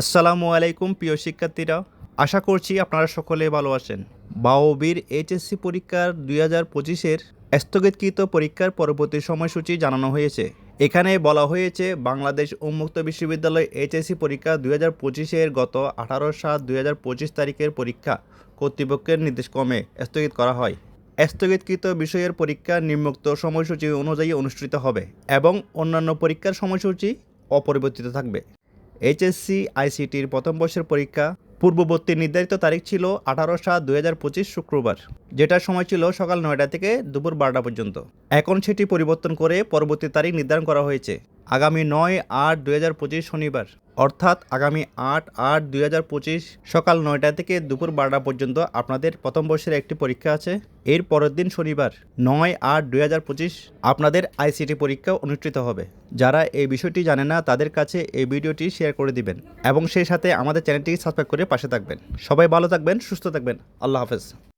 আসসালামু আলাইকুম, প্রিয় শিক্ষার্থীরা। আশা করছি আপনারা সকলে ভালো আছেন। বাওবির এইচএসসি পরীক্ষার দুই হাজার পঁচিশের স্থগিতকৃত পরীক্ষার পরবর্তী সময়সূচি জানানো হয়েছে। এখানে বলা হয়েছে, বাংলাদেশ উন্মুক্ত বিশ্ববিদ্যালয় এইচএসসি পরীক্ষা দুই হাজার পঁচিশের গত আঠারো সাত দুই হাজার পঁচিশ তারিখের পরীক্ষা কর্তৃপক্ষের নির্দেশক্রমে স্থগিত করা হয়। স্থগিতকৃত বিষয়ের পরীক্ষা নিম্নোক্ত সময়সূচি অনুযায়ী অনুষ্ঠিত হবে এবং অন্যান্য পরীক্ষার সময়সূচি অপরিবর্তিত থাকবে। এইচএসসি, আইসিটির প্রথম বর্ষের পরীক্ষা। পূর্ববর্তী নির্ধারিত তারিখ ছিল আঠারো সাত দুই পঁচিশ শুক্রবার, যেটার সময় ছিল সকাল নয়টা থেকে দুপুর বারোটা পর্যন্ত। এখন সেটি পরিবর্তন করে পরবর্তী তারিখ নির্ধারণ করা হয়েছে। আগামী নয় আট দুই হাজার পঁচিশ শনিবার, অর্থাৎ আগামী আট আট দুই হাজার পঁচিশ সকাল নয়টা থেকে দুপুর বারোটা পর্যন্ত আপনাদের প্রথম বর্ষের একটি পরীক্ষা আছে। এর পরের দিন শনিবার, নয় আট দুই হাজার পঁচিশ আপনাদের আইসিটি পরীক্ষা অনুষ্ঠিত হবে। যারা এই বিষয়টি জানে না, তাদের কাছে এই ভিডিওটি শেয়ার করে দিবেন এবং সেই সাথে আমাদের চ্যানেলটি সাবস্ক্রাইব করে পাশে থাকবেন। সবাই ভালো থাকবেন, সুস্থ থাকবেন। আল্লাহ হাফেজ।